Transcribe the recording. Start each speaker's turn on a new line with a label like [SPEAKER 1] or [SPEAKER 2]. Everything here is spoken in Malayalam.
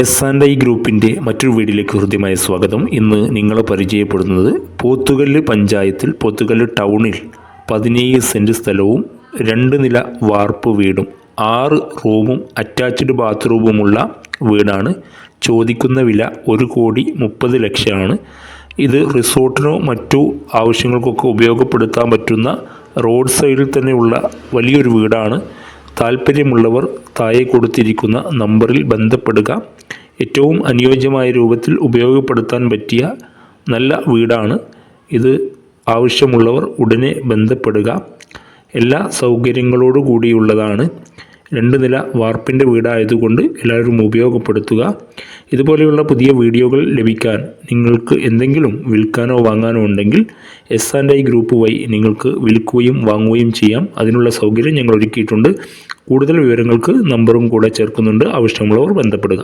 [SPEAKER 1] എസ് ആൻഡ് ഐ ഗ്രൂപ്പിന്റെ മറ്റൊരു വീഡിയോയിലേക്ക് ഹൃദ്യമായ സ്വാഗതം. ഇന്ന് നിങ്ങളെ പരിചയപ്പെടുന്നത് പോത്തുകല്ല് പഞ്ചായത്തിൽ പോത്തുകല്ല് ടൗണിൽ പതിനേഴ് സെന്റ് സ്ഥലവും രണ്ട് നില വാർപ്പ് വീടും ആറ് റൂമും അറ്റാച്ച്ഡ് ബാത്റൂമുമുള്ള വീടാണ്. ചോദിക്കുന്ന വില ഒരു കോടി മുപ്പത് ലക്ഷമാണ്. ഇത് റിസോർട്ടിനോ മറ്റു ആവശ്യങ്ങൾക്കൊക്കെ ഉപയോഗപ്പെടുത്താൻ പറ്റുന്ന റോഡ് സൈഡിൽ തന്നെയുള്ള വലിയൊരു വീടാണ്. താല്പര്യമുള്ളവർ താഴെ കൊടുത്തിരിക്കുന്ന നമ്പറിൽ ബന്ധപ്പെടുക. ഏറ്റവും അനുയോജ്യമായ രൂപത്തിൽ ഉപയോഗപ്പെടുത്താൻ പറ്റിയ നല്ല വീടാണ് ഇത്. ആവശ്യമുള്ളവർ ഉടനെ ബന്ധപ്പെടുക. എല്ലാ സൗകര്യങ്ങളോടു കൂടിയുള്ളതാണ് രണ്ട് നില വാർപ്പിന്റെ വീടായതുകൊണ്ട് എല്ലാവരും ഉപയോഗപ്പെടുത്തുക. ഇതുപോലെയുള്ള പുതിയ വീഡിയോകൾ ലഭിക്കാൻ നിങ്ങൾക്ക് എന്തെങ്കിലും വിൽക്കാനോ വാങ്ങാനോ ഉണ്ടെങ്കിൽ എസ് ആൻഡ് ഐ ഗ്രൂപ്പ് വഴി നിങ്ങൾക്ക് വിൽക്കുകയും വാങ്ങുകയും ചെയ്യാം. അതിനുള്ള സൗകര്യം ഞങ്ങൾ ഒരുക്കിയിട്ടുണ്ട്. കൂടുതൽ വിവരങ്ങൾക്ക് നമ്പറും കൂടെ ചേർക്കുന്നുണ്ട്. ആവശ്യമുള്ളവർ ബന്ധപ്പെടുക.